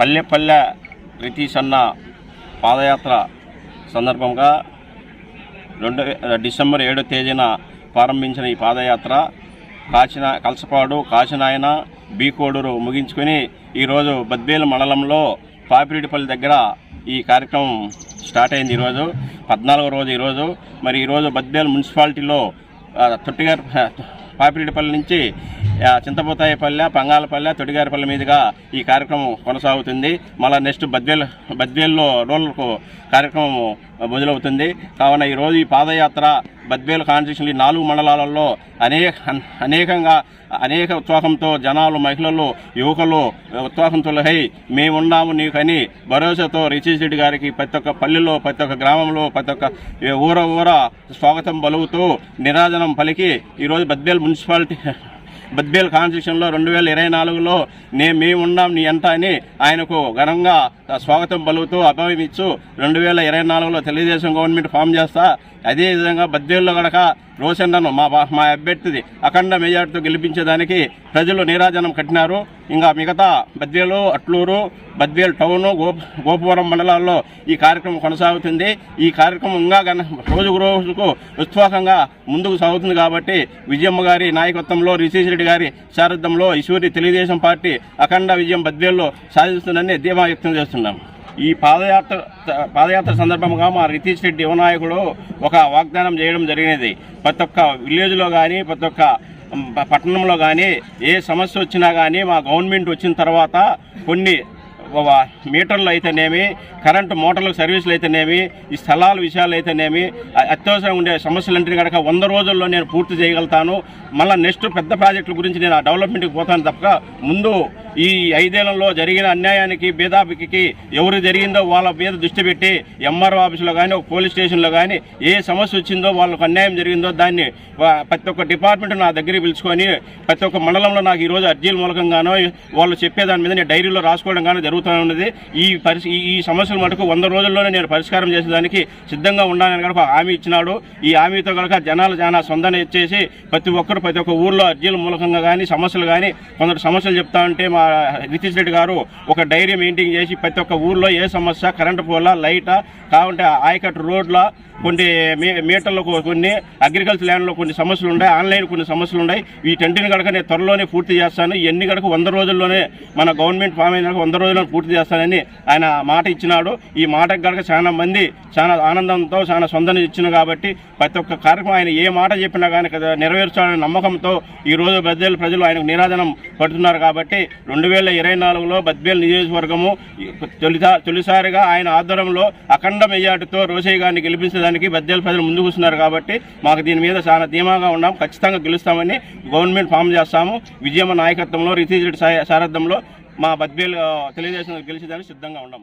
పల్లె పల్లె రితీష్ అన్న పాదయాత్ర సందర్భంగా రెండు డిసెంబర్ ఏడో తేదీన ప్రారంభించిన ఈ పాదయాత్ర కాచిన కలసపాడు కాచినాయన బీకోడూరు ముగించుకొని ఈరోజు బద్వేలు మండలంలో పాపిరెడ్డిపల్లి దగ్గర ఈ కార్యక్రమం స్టార్ట్ అయింది ఈరోజు. పద్నాలుగో రోజు ఈరోజు. మరి ఈరోజు బద్వేలు మున్సిపాలిటీలో తొట్టిగారు పాపిరెడ్డిపల్లి నుంచి ఆ, చింతపోతాయిపల్లె పంగాలపల్లె తొడిగారిపల్లి మీదుగా ఈ కార్యక్రమం కొనసాగుతుంది. మళ్ళీ నెక్స్ట్ బద్వేల్ బద్వేల్లో రోలర్కు కార్యక్రమం మొదలవుతుంది. కావున ఈరోజు ఈ పాదయాత్ర బద్వేలు కాన్స్టిట్యూషన్ ఈ నాలుగు మండలాలలో అనేక అనేకంగా అనేక ఉత్సాహంతో జనాలు మహిళలు యువకులు ఉత్సాహంతో హై మేమున్నాము నీకని భరోసాతో రిషీష్ రెడ్డి గారికి ప్రతి ఒక్క పల్లెలో ప్రతి ఒక్క గ్రామంలో ప్రతి ఒక్క ఊర ఊర స్వాగతం పలుకుతూ నిరాజనం పలికి ఈరోజు బద్వేలు మున్సిపాలిటీ బద్వేల్ కాన్స్టిట్యూషన్లో రెండు వేల ఇరవై నాలుగులో నే మేమున్నాం నీ అంట అని ఆయనకు ఘనంగా స్వాగతం పలుకుతూ అభయం ఇచ్చు రెండు వేల ఇరవై నాలుగులో తెలుగుదేశం గవర్నమెంట్ ఫామ్ చేస్తా. అదేవిధంగా బద్వేల్లో గడక రోషన్నను మా మా అభ్యర్థిది అఖండ మెజార్టీతో గెలిపించేదానికి ప్రజలు నీరాజనం కట్టినారు. ఇంకా మిగతా బద్వేలు అట్లూరు బద్వేలు టౌన్ గోపవరం మండలాల్లో ఈ కార్యక్రమం కొనసాగుతుంది. ఈ కార్యక్రమం ఇంకా గన రోజు రోజుకు ఉత్సాహంగా ముందుకు సాగుతుంది కాబట్టి విజయమ్మ గారి నాయకత్వంలో రిషీష్ రెడ్డి గారి సారథ్యంలో ఈశ్వరి తెలుగుదేశం పార్టీ అఖండ విజయం బద్వేల్లో సాధిస్తుందని ధీమా వ్యక్తం చేస్తున్నాం. ఈ పాదయాత్ర పాదయాత్ర సందర్భంగా మా రితీష్ రెడ్డి యువనాయకుడు ఒక వాగ్దానం చేయడం జరిగినది. ప్రతి ఒక్క విలేజ్లో కానీ ప్రతి ఒక్క పట్టణంలో కానీ ఏ సమస్య వచ్చినా కానీ మా గవర్నమెంట్ వచ్చిన తర్వాత కొన్ని మీటర్లు అయితేనేమి కరెంటు మోటార్లకు సర్వీసులు అయితేనేమి ఈ స్థలాల విషయాలు అయితేనేమి అత్యవసరం ఉండే సమస్యలంటే కనుక వంద రోజుల్లో నేను పూర్తి చేయగలుగుతాను. మళ్ళీ నెక్స్ట్ పెద్ద ప్రాజెక్టుల గురించి నేను ఆ డెవలప్మెంట్కి పోతాను తప్ప ముందు ఈ ఐదేళ్ళలో జరిగిన అన్యాయానికి భేదాభికి ఎవరు జరిగిందో వాళ్ళ మీద దృష్టి పెట్టి ఎంఆర్ఓ ఆఫీసులో కానీ ఒక పోలీస్ స్టేషన్లో కానీ ఏ సమస్య వచ్చిందో వాళ్ళకు అన్యాయం జరిగిందో దాన్ని ప్రతి ఒక్క డిపార్ట్మెంట్ నా దగ్గరికి పిలుచుకొని ప్రతి ఒక్క మండలంలో నాకు ఈరోజు అర్జీల మూలకంగానో వాళ్ళు చెప్పేదాని మీద నేను డైరీలో రాసుకోవడం కానీ జరుగుతూ ఉన్నది. ఈ పరిస్థితి ఈ- ఈ సమస్యల మటుకు వంద రోజుల్లోనే నేను పరిష్కారం చేసేదానికి సిద్ధంగా ఉండాలని కనుక హామీ ఇచ్చినాడు. ఈ హామీతో కనుక జనాలు చాలా సొందన ఇచ్చేసి ప్రతి ఒక్కరు ప్రతి ఒక్క ఊర్లో అర్జీల మూలకంగా కానీ సమస్యలు కానీ కొందరు సమస్యలు చెప్తా ఉంటే మా రితీష్ రెడ్డి గారు ఒక డైరీ మెయింటైన్ చేసి ప్రతి ఒక్క ఊర్లో ఏ సమస్య కరెంటు పోలా లైటా కావంటే ఆయకట్టు రోడ్ల కొన్ని మీ మీటర్లకు కొన్ని అగ్రికల్చర్ ల్యాండ్లో కొన్ని సమస్యలు ఉన్నాయి ఆన్లైన్ కొన్ని సమస్యలు ఉన్నాయి. వీటన్నిటిని కనుక నేను త్వరలోనే పూర్తి చేస్తాను. ఎన్ని కనుక వంద రోజుల్లోనే మన గవర్నమెంట్ ఫామ్ అయిన వంద రోజుల్లో పూర్తి చేస్తానని ఆయన మాట ఇచ్చినాడు. ఈ మాటకు కనుక చాలా మంది చాలా ఆనందంతో చాలా సొంతం ఇచ్చిన కాబట్టి ప్రతి ఒక్క కార్యక్రమం ఆయన ఏ మాట చెప్పినా కానీ నెరవేర్చాలనే నమ్మకంతో ఈ రోజు ప్రజలు ఆయనకు నిరాదనం పడుతున్నారు కాబట్టి రెండు వేల ఇరవై నాలుగులో బద్వేలు నియోజకవర్గము తొలిసా తొలిసారిగా ఆయన ఆధ్వర్యంలో అఖండ మెజార్టీతో రోసయ్య గారిని గెలిపించడానికి బద్వేలు ప్రజలు ముందుకు వస్తున్నారు కాబట్టి మాకు దీని మీద చాలా ధీమాగా ఉన్నాం. ఖచ్చితంగా గెలుస్తామని గవర్నమెంట్ ఫామ్ చేస్తాము. విజయమ్మ నాయకత్వంలో రితీజ్ రెడ్డి సాయ- సారథ్యంలో మా బద్వేలు తెలియజేసిన తెలుగుదేశం గెలిచేదానికి సిద్ధంగా ఉన్నాం.